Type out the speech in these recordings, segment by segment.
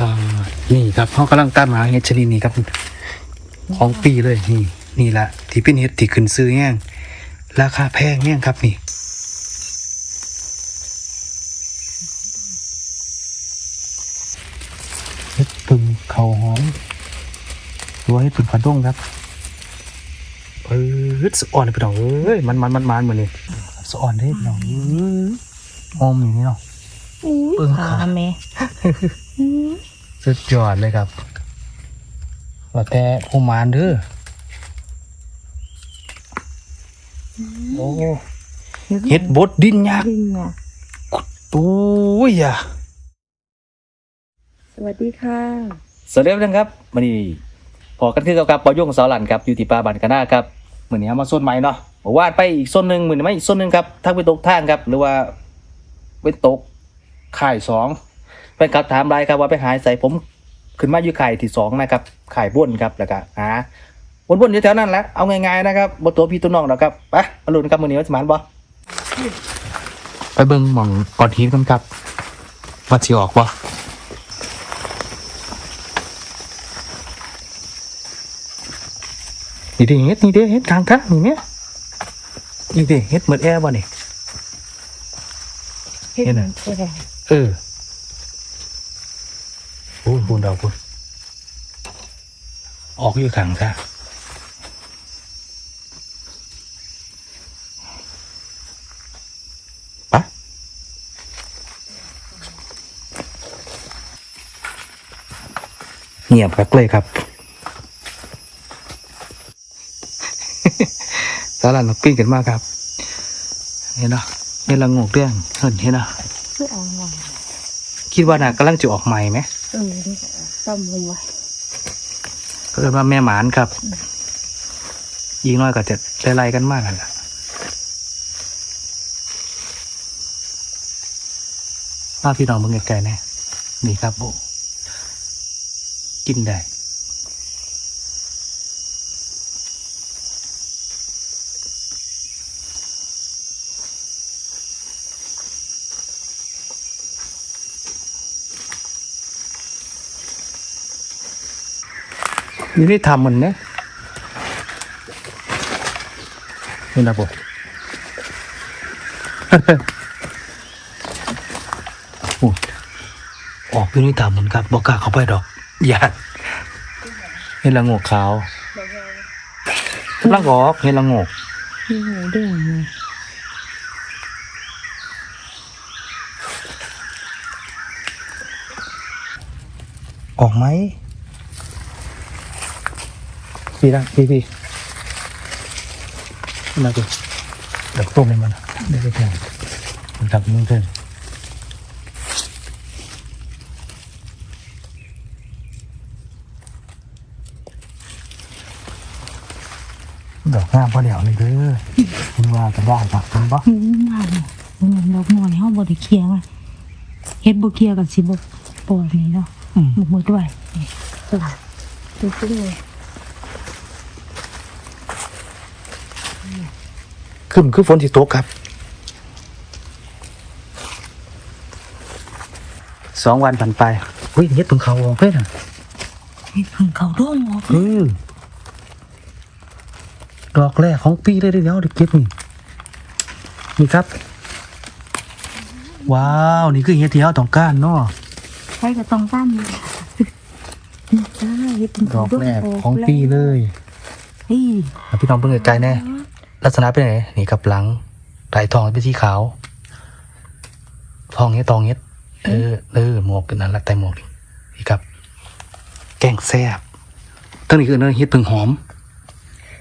อ่านี่ครับเขากำลังตามหาเห็ดชนิดนี้ครับ ของปีเลยนี่นี่ละที่เป็นเห็ดที่ขึ้นซื้อแห้งราคาแพงแห้งครับนี่เห็ดปึงเขาหอมตัวเห็ดปึงผัดด้งครับเออสะอ่อนเลยพี่น้องเอ้ยมันมันมันมันเหมือนนี่สะอ่อนเด้พี่น้องเอ้ยหอมอย่างนี้เนาะเบิ่งขาขาแม่ สุดยอดเลยครับว่าแต่ผู้มานเด้อโอ้เฮ็ดบดดินยักษ์ดินเนี่ยตู้ยอะสวัสดีค่ะสวัสดีครับครับวันนี้พอกันคือกับปอยงสาวหลันครับอยู่ที่ป่าบันกะนาครับเหมือนนี้มาโซนใหม่เนาะบอกว่าไปอีกโซนหนึ่งเหมือนไม่อีกโซนหนึ่งครับทั้งเป็นตกทางครับ หรือว่าเป็นตกข่ายสอง เป็นครับถามรายครับว่าไปหาใส่ผมขึ้นมาอยู่ข่ายที่สองนะครับข่ายบนครับแล้วก็หาบนบนอยู่แถวนั้นแหละเอาง่ายๆนะครับบนตัวพี่ตัวน้องนะครับไปมาลุ้นครับมือนี้ว่าจะมันบ่ไปเบิ่งหม่องก่อนทีกันครับว่าสิออกบ่นี่ดิเฮ็ดนี่ดิเฮ็ดกลางกลางนี่เนี่ยนี่ดิเฮ็ดเหมือนแอร์บ่นี่เฮ็ดเฮ็ด น่ะเฮ็ดอะไรเออโอ้ยคุณดาวคุณออกอยู่ข้างซะปะเงียบคักเลยครับสารันนกปิ้งกันมากครับเห็นเนาะเห็นละงกเรื่องเห็นเห็นเนาะคือเอาไว้คิดว่าน่ะกำลังจะออกใหม่ไหม เออต้มลงไว้ก็เรียกว่าแม่หมานครับ ยิงน้อยก็จะไล่ๆกันมากนั่นแหละภาพพี่น้องมึงไกลๆแน่นี่ครับโอ้กินได้ นี่ได้ทำมันเนี่ยนี่นะผมโอ้ออกอยู่นี่ทำมันครับบอกกล้าเข้าไปดอกญาติเห็นละโงกขาวลังออกเห็นละโงกนี่หมูเด้งไงออกไหม พี่นะพี่พี่นะกูเดี๋ยวต้มให้มันได้ไปแทงมันทำมึงเถอะดอกงามพอเดี๋ยวเลยเด้อคุณว่ากันได้ปะคุณปะหืมงามเนี่ยมันดอกหน่อยเฮาบ่ได้เคลียร์มันเฮ็ดบ่เคลียร์กับสิบ่ปอดนี่เนาะอืมหมกหมดด้วยนี่ตัวตัวขึ้นเลย ขึ้นคือฝนที่ตกครับสองวันผ่านไปเฮ้ยเฮ็ดเพิ่งเขาออกเพื่อนอะเฮ็ดเพิ่งเข้าร่วงออกเออดอกแรกของปีเลยเดี๋ยวเดี๋ยวเก็บนี่นี่ครับ ว้าวนี่คือเฮ็ดที่เราต้องการเนาะใช้ก็ต้องตามนี่นี่จ้าเฮ็ดเพิ่งดเข้าอกร่วงแรกออกของปีเลยเฮ้ยอะพี่น้องเพิ่งไกลๆแน่ ลักษณะเป็นไงนี่กับหลังลายทองเป็นสีขาว ทองเฮ็ดทองเฮ็ดเออเออหมวกกันนั่นละแต่หมวกนี่ครับ แกงแซ่บตั้งนี้คือเนื้อเฮ็ดพิ่งหอม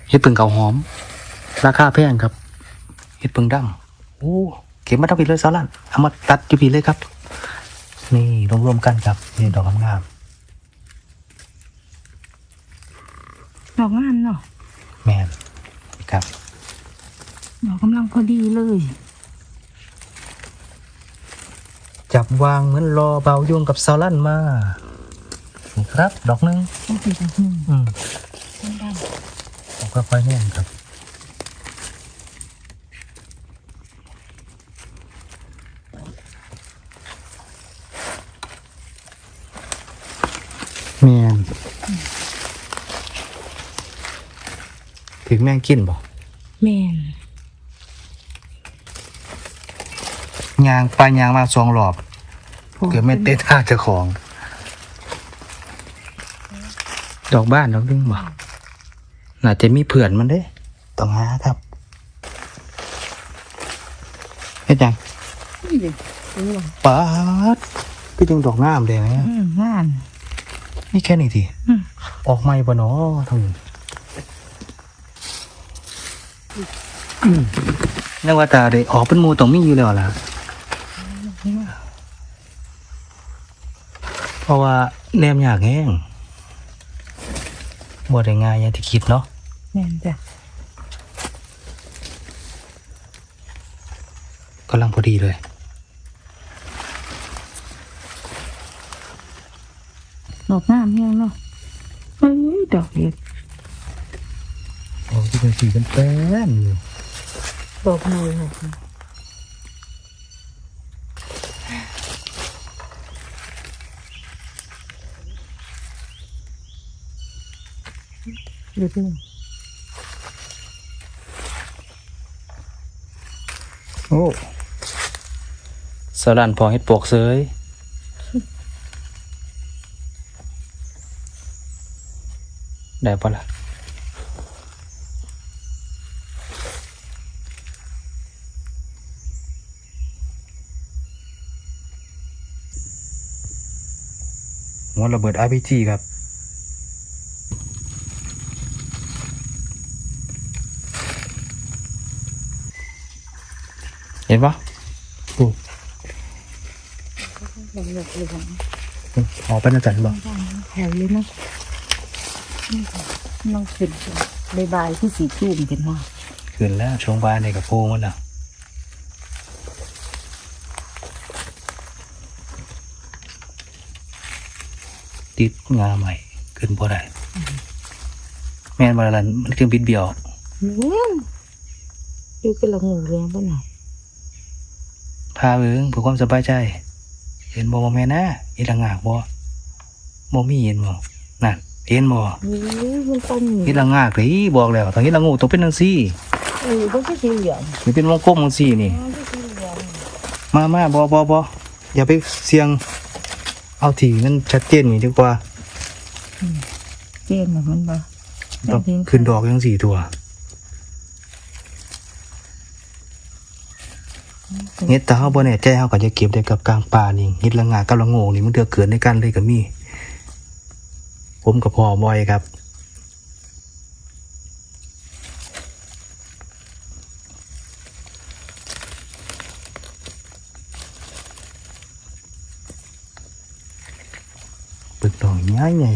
เฮ็ดพิ่งเก่าหอม ราคาแพงครับเฮ็ดพิ่งดังโอ้เก็บมาทั้งปีเลยสารันเอามาตัดอยู่ปีเลยครับ นี่รวมๆกันครับนี่ดอกงามดอกงามเนาะ ๆแมนนี่ครับ ดอกกำลัง พอดีเลย จับวางเหมือนรอเบาโยงกับซาลันมานี่ครับ ดอกหนึงต้องเป็นดอกหนึ่งอืมต้องได้ดอกค่อยๆแน่นครับ แม่นถึงแม่งกินบ่ แม่น ยางไปยางมาสองรอบเกือบไม่เตะท่าเจ้าของ ดอกบ้านดอกนึงบ่น่าจะมีเผื่อนมันเด้ต้องหาครับเฮ็ดยังนี่ดิเป็นหยังป๊าดพี่ดึงดอกงามแดงเนี่ยอืมงานนี่แค่นี้ทีอืมออกไม่ปะเนาะทั้งนี้นึกว่าตาได้ออกเป็นหมูต้องมีอยู่แล้วล่ะ เพ ราะว่าแนมอยากแห้งบ่ได้ง่ายอย่างที่คิดเนาะแม่นจ้ะกำลังพอดีเลย ดอกงามแฮงเนาะเอ้ยดอกเล็กโอ้ที่เป็นสีเป็นแป้นอยู่ ดอกน้อยดอกเดี๋ย วดูโอ้สลันพอเฮ็ดปวกเซยได้ปะล่ะหัวระเบิด RPG ครับ เห็นปะโอ้ดอกเล็กเลยค่ะออกไปนะจันบอกแถวเลยเนาะน้องขึ้นบายบายคือสีจุ่มเป็นว่าขึ้นแล้วช่วงบ้านในกับโพมันแล้วติดงาใหม่ขึ้นพอได้แม่นมาแล้วมันเครื่องบิดเบี้ยวเนี่ยดูกระงูแรงป่ะน่ะ พาเอิงเพื่อความสบายใจ เห็นบ่บ่แม่นะอีหลังงากบ่บ่มีเห็นบ่นั่นเห็นบ่นี่มันต้องมีอีหลังงากเลยบอกแล้วทางอีหลังงูต้องเป็นจังซี่เออเขาจะสีเหลืองมันเป็นวงกลมจังซี่นี่เขาจะสีเหลืองมามาบอบอบออย่าไปเสี่ยง เอาทีมันชัดเจนนี่ดีกว่าเจนแบบมันบ่ต้องขึ้นดอกยังสี่ตัว เฮ็ดแตาเฮาบ่แน่ใจเฮาก็จะเก็บได้กับกลางป่านี่เฮ็ดละงากับละโงงนี่มันเถือเกินในกันเลยก็มี ผมกับพ่อบ่อยครับปึกดอกง่ายไง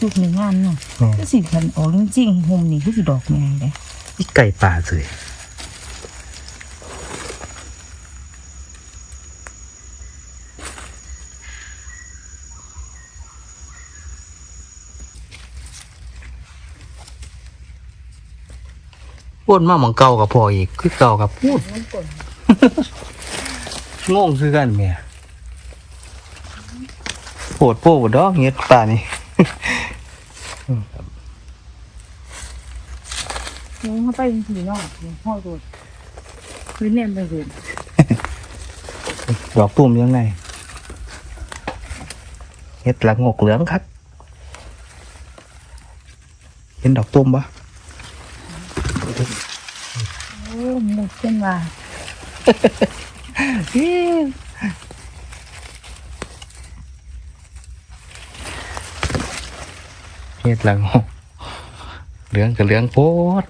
ลูกในงานเนาะอืมก็สิคันออกจริงๆห่มนี่คือสิดอกแมงเด้นี่ไก่ป่าเลย พูดมาหมองเก่ากับพ่ออีกคือเก่ากับพูดมันก่อนงงคือกันเมียโปวดโปวดดอกเงี้ยป่านี่ น้องเขาไปสีนอกพ่อโดดคือแนมไปเห็นดอกตุ่มยังไงเฮ็ดหลังงกเหลืองครับเห็นดอกตุ่มปะ โอ้มันเส้นว่าเฮ็ดหลังงกเหลืองกับเหลืองโพด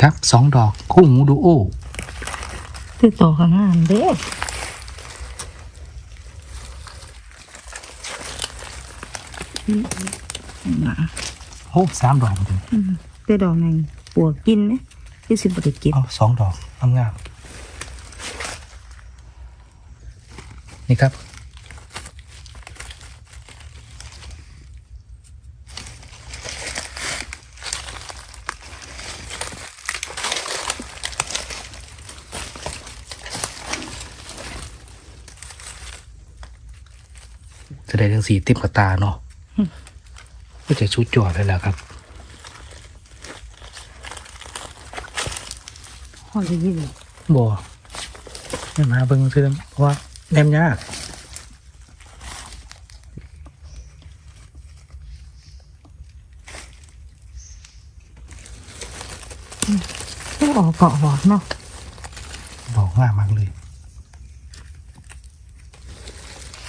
ครับสองดอกคู่หูดูโอคือต่อข้างงามเด้ นาโอ้สามดอกจริงเต้ดอกไงปวกกินไหมที่สิบปฏิกินเอสองดอกทำมงามนี่ครับจะได้ทั้งสีติบกับตาเนาะ ก็จะชุดจอดเลยแหละครับหอดเลยเลยบ่ไม่มาเบิ่งซื้อเพราะว่าแนมยากต้องออกเกาะบอกเนาะบอกง่ายมากเลย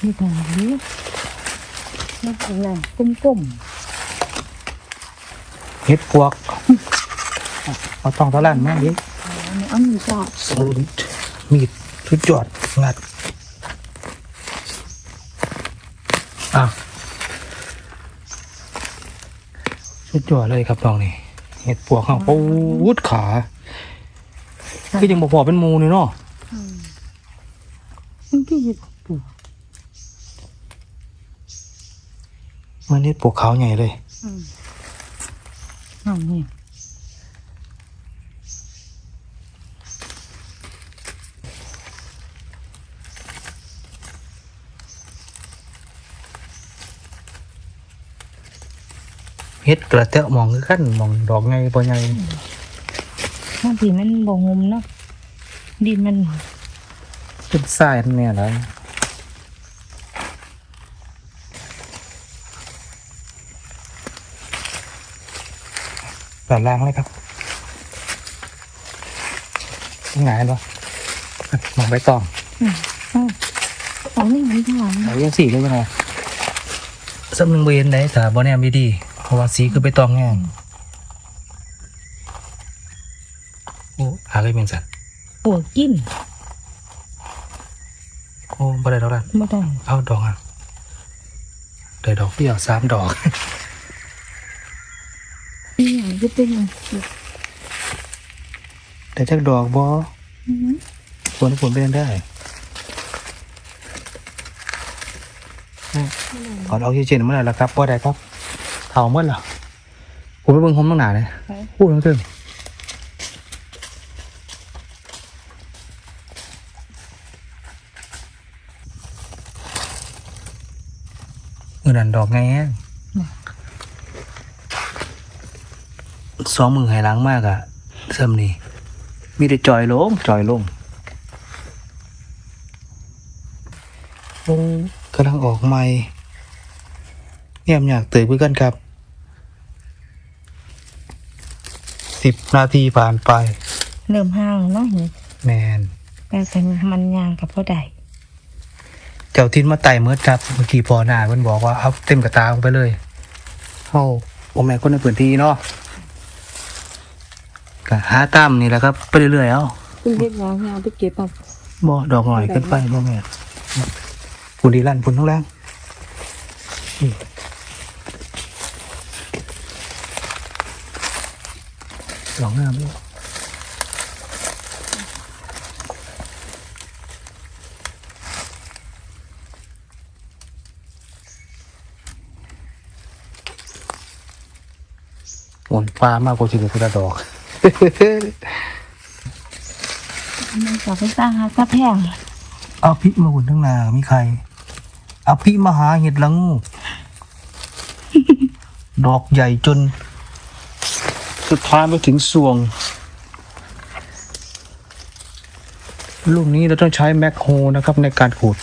นี่ตรงนี้แล้วอะไรก้ม เฮ็ดพวกเอาต้องเท่านั้นแม่ดิๆอันนี้อันนี้ก็สูดมีดชุดจอดงัดอ้าวชุดจอดเลยครับน้องนี่เฮ็ดพวกข้างปูดขาคือยังบ่พอเป็นหมูนี่เนาะมันก็หยิบปูมันเฮ็ดพวกขาวใหญ่เลย อืม นั่นนี่เฮ็ดกระเตะมองคือกันมองดอกไงบ่ไงบางทีมันบ่งมเนาะดินมันเป็นทรายนั่นเนี่ยแหละ ตัดล่างเลยครับหงายเนาะมองไปต่องอืมเอ้าเอนี่มันข้างหลังเอายังสีเลยยังไงสำนึงเวนได้แต่บ่แนมไม่ดี เพราะว่าสีคือไปตองแง่งโอ้หาเลยเป็นสัตว์ปวดกินโอ้บ่ได้ดอกละไม่ได้เอาดอกอะได้ดอกเปรี้ยวสามดอก อีหยังเป็นอย่างแต่จักดอกบอืมควรควรเป็นได้ถอดออกซิเจนเมื่อไหร่ล้วครับบ่ได้ครับเท่าเมื่อไหร่ผมไปเบิ่งห้อมตั้งหนาเลยพูดตั้งเตึงเมื่อนั้นดอกไงแฮะ สองมือไหหล้างมากอะเสมนี่มีแต่จอยลงจอยลงโอ้กำลังออกใหม่เนี่ยมอยากเตยเพื่อกันครับสิบนาทีผ่านไป เริ่มห่างแล้วเนาะเห็นแมนแต่เป็นมันยางกับพ่อใดเจ้าทินมาไต่เมื่อครับเมื่อกี้พอหน้าเพิ่นบอกว่าเอาเต็มกระตาลงไปเลยเข้าโอแม่คนในพื้นที่เนาะ ก็หาตามนี่แหละครับไปเรื่อยๆเอาคุณเด็กน้องเอาไปเก็บเอาบ่ดอกหน่อยเกินไปบ่แม่ปุ่นดีลั่นปุ่นทั้งแรงนี่ดอกงามด้วยโอนฟ้ามากกว่าที่เหลือทุกดอก มันจะไปสร้างหาตะแพงเอาพิมาหุ่นทั้งนามีใครเอาพิมาหาเห็ดละงูดอกใหญ่จน สุดท้ายมาถึงสวง ลูกนี้เราต้องใช้แมคโฮนะครับ ในการขุด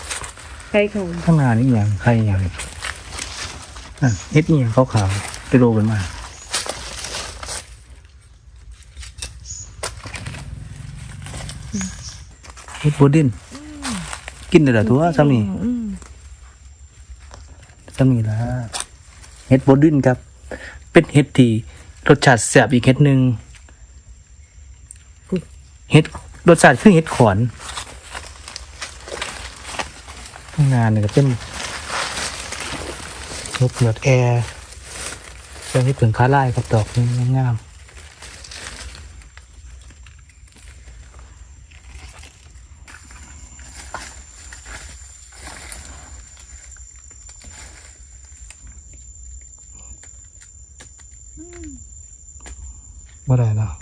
ใครเขาข้างหน้านี่อย่างใครอย่างนั่นเฮ็ดนี่อย่างขาวๆไปโดกันมาเฮ็ ดบดิน กินได้เหรอตัวซ้ำนี่อืมซ้ำนี่ละเฮ็ดบดินครับ เป็นเฮ็ดที่รสชาติแซ่บอีกเฮ็ดหนึ่งเฮ็ดรสชาติคือเฮ็ดขอนข้างหน้าเนี่ยก็เป็นนกเหนือดแอร์เรื่องที่ผึ่งค้าไล่กับดอกนี้งามบ่ได้เนาะ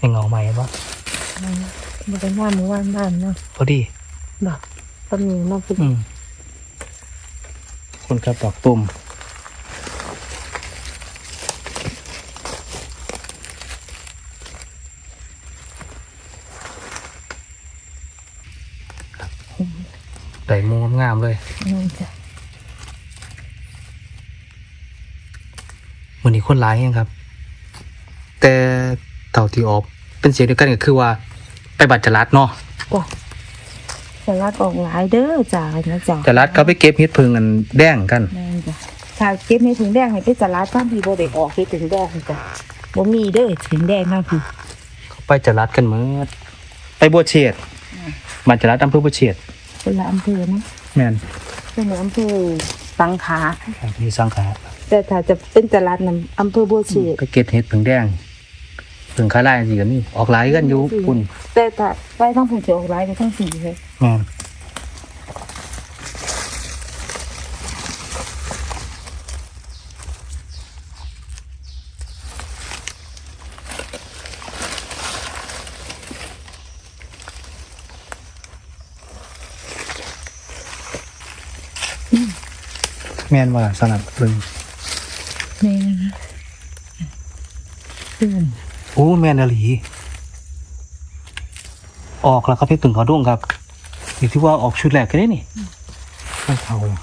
ยังเงาใหม่ปะ มันเป็นว่ามือว่านบ้านเนาะพอดีแบบตำหนิมาเป็นอืมคนกระปอกตุ่มได้มูงามๆเลยนั่นจ้ะวันนี้คนร้ายยังครับ แต่เต่าที่ออกเป็นเสียงเดียวกันก็คือว่า ไปบัตรจรัดเนาะจ้ะแต่รัดออกหลายเด้อจ้านะจ้ะจรัดเขาไปเก็บเฮ็ดเพิงกันแดงกันนั่นจ้ะถ้าเก็บในถุงแดงให้ไปจะรัดบ้านพี่โบได้ออกเฮ็ดถุงแดงจ้ะบ่มีเด้อถุงแดงนะพี่เขาไปจรัดกันเมื่อไปบัวเฉียดบัตรจรัดอำเภอบัวเฉียดคนละอำเภอนะแม่นเป็นอำเภอสังขารครับมีสังขารแต่ถ้าจะเป็นจรัดนำอำเภอบัวเชษไปเก็บเฮ็ดเพิงแดงเพิงคาไล่สิกันนี่ออกหลายกันอยู่คุณ แต่ถ้าไปทั้งผงจะออกหลายไปทั้งสี่เลยแม่นแม่นว่าสนับเพิงนี่นะตื่น โอ้แม่นอหลี ออกแล้วครับพี่ตึงเขาด้วงครับอยู่ที่ว่าออกชุดแรกกันได้นี่ไม่เขานี่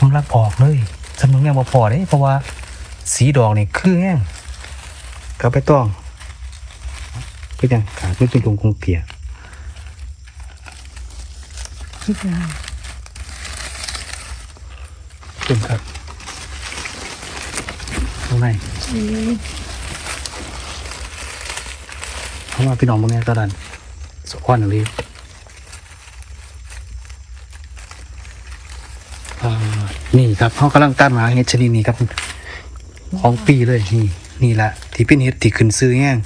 กำลังออกเลยจำนวนแง่บ่พอเด้เพราะว่าสีดอกนี่คือแง่งก็ไปต้องก็ยังขาดไม่เป็นลงคงเปียก คิดว่าเป็นครับตรงไหนเขามาพี่น้องบางแง่ตอนนั้นสกวันหนึ่งลีอ่นี่ครับเขากำลังตามหาเห็ดชนิดนี้ครับ ของปีเลยนี่นี่แหละที่เป็นเห็ดที่ขึ้นซื้อแง่ง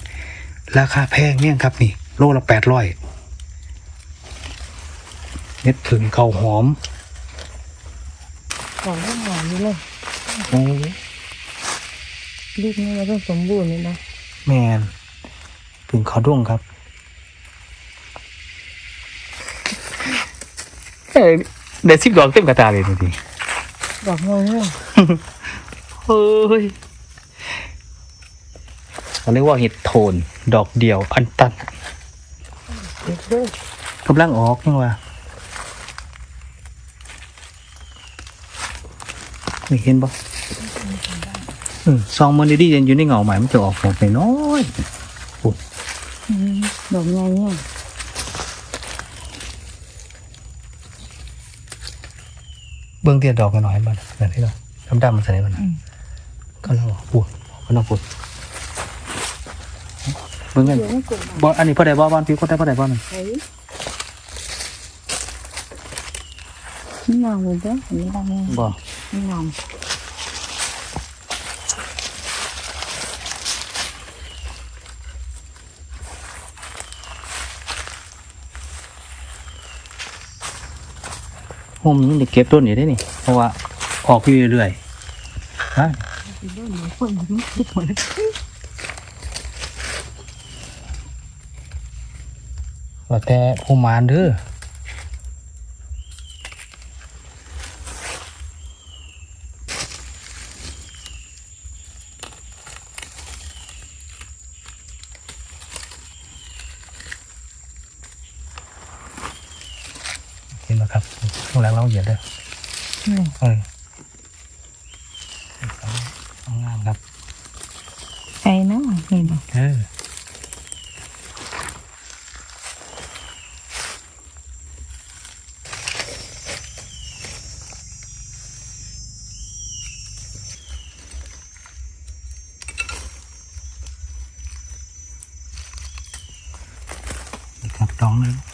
ราคาแพงแง่งครับนี่ โลละแปดร้อย เห็ดผึ่งข้าวหอมของต้องหอมนี่เลยโอ้ลูกนี่มันต้องสมบูรณ์เลยนะแมนผึ่งข้าวด้วงครับเอ้ยเด็ดสิบดอกเต็มกระตาเลยจริงดอกงอยเนี่ยๆเฮ้ยเขาเรียกว่าเห็ดโทน ดอกเดียว อันตันเด็กเด้อกำลังออกนี่ว่า ไม่เห็นปะเออซองมันดีๆยังอยู่ในเงาใหม่มันจะออกหมดไปน้อยอืมดอกงอยเนี่ยเบื้องเตี้ยดอกกันหน่อยมันแบบที่เราดำๆมันใส่มันนะก็เราปวดก็เราปวดเบื้องเงินเดี๋ยวไม่กดมาบออันนี้พอได้บ่บ้านพี่ก็ได้พอได้บ้านนึงเฮ้ยนี่นางเลยเด้ออันนี้นางเล ยบ่นี่นางโฮมนี่เก็บต้นอยู่ได้นี่ เพราะว่าออกอยู่เรื่อยๆฮะเด้อหนูคนนี้คิดเหมือนว่าแต่ผู้มานเด้อเห็นไหมครับข้างหลัง เราเหยียดเลยนี่เออเอางามครับไอ้นะเห็นไหมเออนี่ครับดองนึงเห็น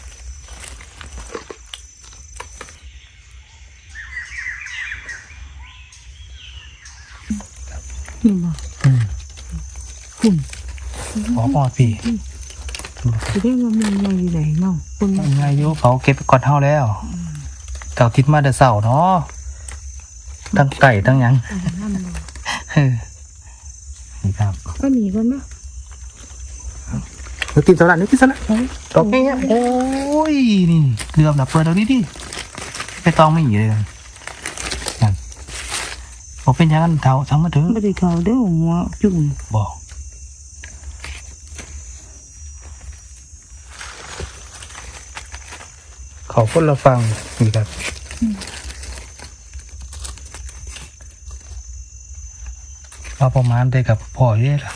ไหมอืมคุณขอปอดพี่สิได้ว่ามีอะไรอยู่ไหนเนาะคุณยังไงอยู่เขาเก็บไปก่อนเท่าแล้วเก่าทิศมาแต่เสาเนาะทั้งไก่ทั้งหยังนั่นเลยเออนี่ครับก็หนีกันไหมนึกกินสลัดนึกกินสลัดดอกนี้โอ้ยนี่เกือบดับเปิดเอาดิดิไปตองไม่หนีเลยนั่นบอกเป็นอยังนั้นเท่าทั้งมาถึงไม่ได้เขาเด้อหัวจุ่มบอก เขาคนละฟังนี่ครับเราประมาณได้กับพ่อเย่ละ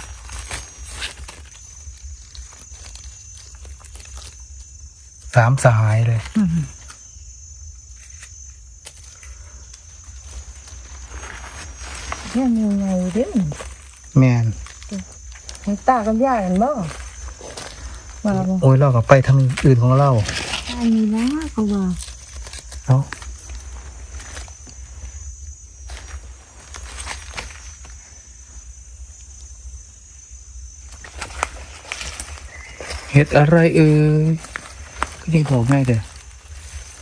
สามสหายเลยอืมยังมีไงเด้อแมนมันตากันยากกันบ่ว่าบ่โอ้ยเราก็ไปทางอื่นของเราอันนี้นะ ก็ว่าเนาะเฮ็ดอะไรเอ่ยก็ยังบอกง่ายเด้อ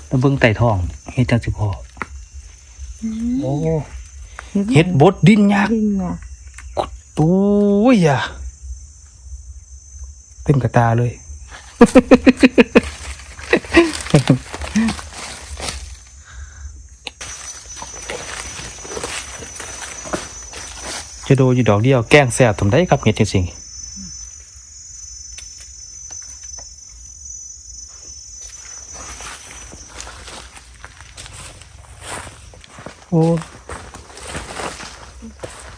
ตะเบิงไต่ทองเฮ็ดจังสิพอโอ้เฮ็ดบดดินยักษ์ดินน่ะโอ้ยอะเต็มกระตาเลย จะโดอยู่ดอกเดียวแกล้งแสบทำได้ครับเห็ดจริงๆโอ้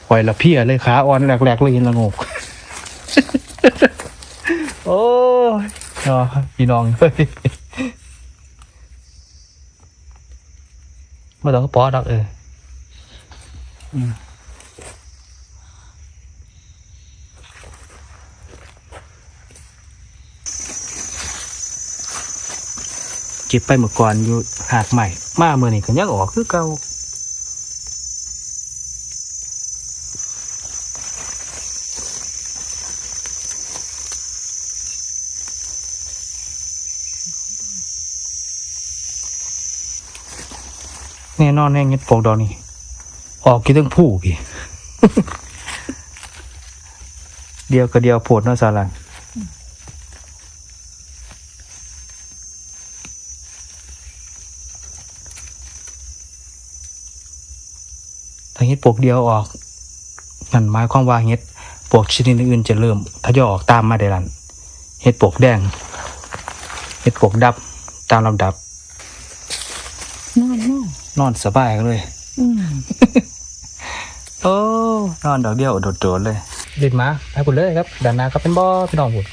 ปล่อยละเพี้ยเลยขาอ่อนแหลกๆเลยเห็นละงกโอ้ยเนาะพี่น้องเฮ้ย ไม่ต้องปอดอกเอออืมเก็บไปเมื่อก่อนอยู่หาดใหม่ มาเมื่อนี่ก็ยังออกคือเก่า นอนแน่เงี้ยปกดอกนี่ออกกี่ตั้งผู้กี่เดียวก็เดียวโผดเนาะสารันถ้าเห็ดปวกเดียวออกนั่นหมายความว่าเห็ดปวกชนิดอื่นจะเริ่มทยอยออกตามมาได้ลันเห็ดปวกแดงเห็ดปวกดับตามลำดับ นาะนอนสบายเลยอืมโอ้นอนดอกเดียวโดดๆเลยเด็ดมาไปผุดเลยครับด้านหน้าก็เป็นบ่อพี่น้องผุด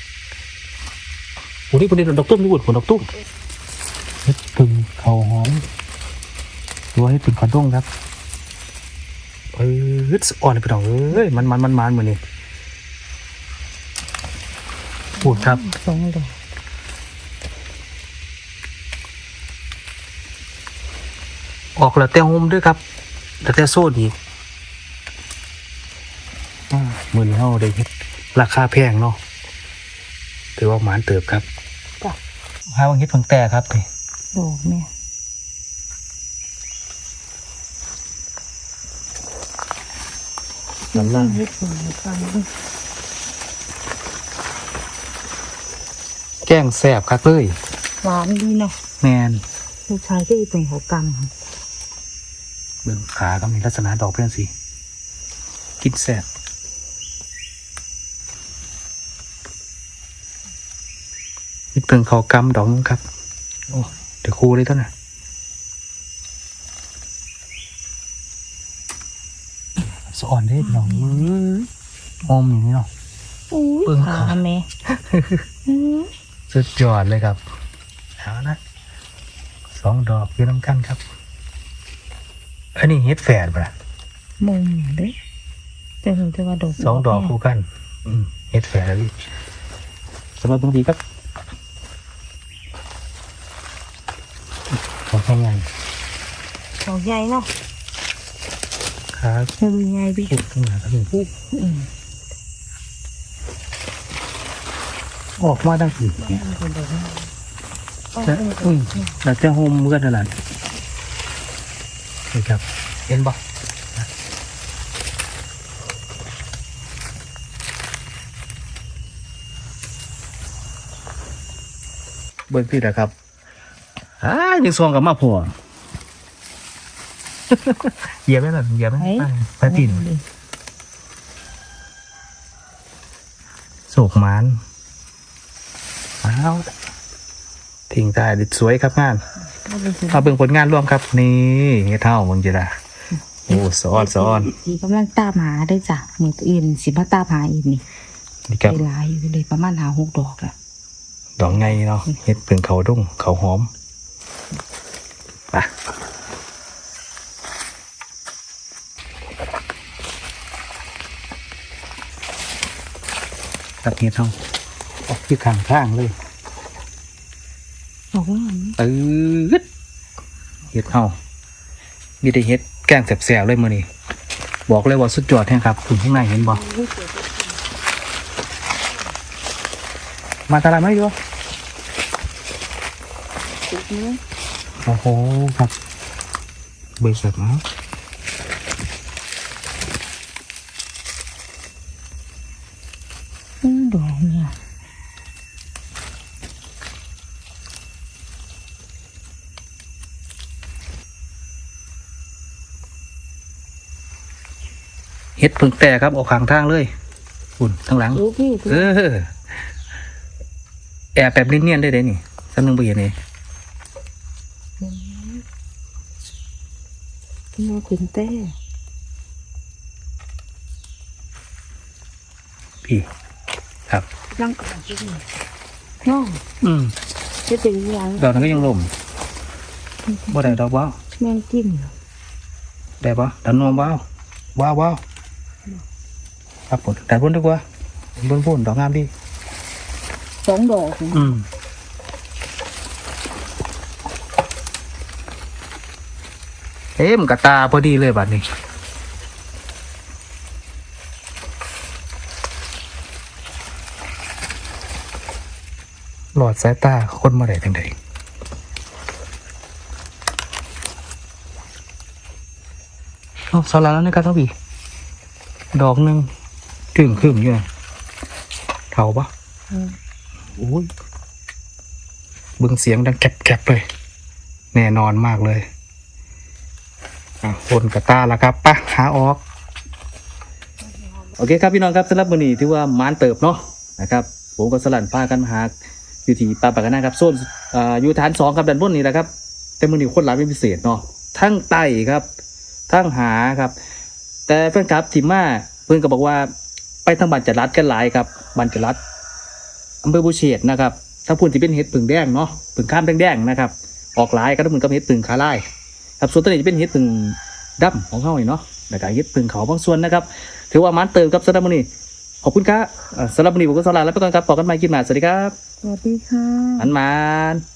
ผุดนี่ผุดนี่ดอกตุ้มนี่ผุดผุดดอกตุ้มเห็ดพึ่งเขาหอมหรือว่าเห็ดพึ่งขอด้งครับเออเฮ็ดสะอ่อนเลยพี่น้องเอ้ยมันมันมันมันเหมือนนี่พูดครับสองดอก ออกแล้วแต่โฮมด้วยครับแล้วแต่โซดอีกอ่ามือนี้เฮาได้เฮ็ดราคาแพงเนาะถือว่าหมานเติบครับจ้ะ หาว่าเฮ็ดเพิ่งแต่ครับนี่ดอกแม่น้ำล่างเฮ็ดผลกันแกล้งแซ่บคักเลยหวานดีเนาะแมนผู้ชายที่เป็นหัวกรรม เบิ่งขาก็มีลักษณะดอกเป็นสิกินแซ่บนี่เพิ่งเขากำดอกนึงครับ โอ้เดี๋ยวครูเลยต้นน่ะสอนได้พี่น้องเอ้ยหอมอย่างนี้เนาะอุ้ยเบิ่งขาขาแม่อืมสุดยอดเลยครับ เอานะสองดอกคือน้ำกันครับ อันนี้เฮ็ดแฝดป่ะมุมเด้แต่เห็นแต่ว่าดอกสองดอกคู่กันอืมเฮ็ดแฝดแล้วพี่สำหรับบางทีก็ของแค่ไงดอกใหญ่เนาะครับเฮ้ยใหญ่ดิพูดขึ้นมาครับพี่อืมออกมาตั้งสี่เนี่ยแต่อืมแต่จะโฮมเมื่อนั่นแหละ นี่ครับ เห็นบ่เบิ่งที่แหละครับอ่ายังซองกับมาพอเหยียบไหมล่ะเหยียบไหมไหนไปตินโศกหมานอ้าวทิ้งตายดิสวยครับงาน มาเบิ่งผลงานร่วมครับ นี่เฮ็ดเท่ามึงจะได้โอ้สอนสอนสีกำลังตามหาได้จ้ะมืออื่นสิมาตามหาอีกนี่นี่ครับไปหลายอยู่เลยประมาณหาหกดอกอะดอกไงเนาะเฮ็ดเพิ่งเขาดุ้งเขาหอมไปตัดเฮ็ดเท่าออกที่ข้างข้างเลยบ อกว่าตืดเฮ็ดเท่ามีได้เฮ็ดแกงแสบๆเลยมื้อนี้บอกเลยว่าสุดยอดแท้ครับคุณข้างในเห็นบ่มาตลาดไหมอยู่จุดนี้โอ้โหครับเบิกเสร็จแล้ว อืมดอกเนี่ย เฮ็ดเพิ่งแต่ครับออกข้างทางเลยอุ่นทั้างหลังดูพี่เออแอบแบบเนียนๆได้เลยนี่สักหนึ่งไปเห็นนี่ดูขึ้นเต้พี่ ครับร่างกายที่นี่น้องอืมจะเป็นยังดอกนั้นก็ยังล่มบ่ได้ดอกว้าวแมงจิ้มได้ปะดันนวมว้าวว้าวว้าว ครับผมดันพุ่นดีกว่าพุ่นพุ่นดอกงามดีสองดอกอืมเอ๊ะมันกระตาพอดีเลยบัดนี้หลอดสายตาคนมาได้จังไดเอาสลาแล้วนะครับท่านพี่ดอกหนึ่ง ถึงครึ่งอยู่นะเท่าปะอืมโอ้ยเบึงเสียงดังแกบๆเลย แน่นอนมากเลยอะคนกระตาแล้วครับปะหาออก โอเคครับพี่น้องครับสำหรับวันนี้ถือว่ามานเติบเนาะนะครับ ผมก็สลันพากันมาหาอยู่ที่ป่าปากกานะครับโซนอ่าอยู่ฐานสองครับด้านบนนี่แหละครับ แต่มือนี้คนหลายเป็นพิเศษเนาะทั้งไต่ครับ ทั้งหาครับ แต่เพื่อนครับทีมมาเพื่อนก็บอกว่า ไปทางบันจัดรัดกันหลายครับบันจัดรัดอำเภอบุเชตนะครับถ้าพูดที่เป็นเห็ดผึ่งแดงเนาะผึ่งข้ามแดงๆนะครับ ออกหลายก็ต้องเหมือนกับเห็ดผึ่งขาลายครับส่วนตัวนี้จะเป็นเห็ดผึ่งดำของเขาเนาะแล้วก็เห็ดผึ่งเขาบางส่วนนะครับถือว่ามันเติมครับสำหรับวันนี้ขอบคุณครับอ่าสำหรับวันนี้ผมก็สลาแล้วไปก่อนครับพอกันใหม่กินหมาสวัสดีครับ สวัสดีค่ะมันมัน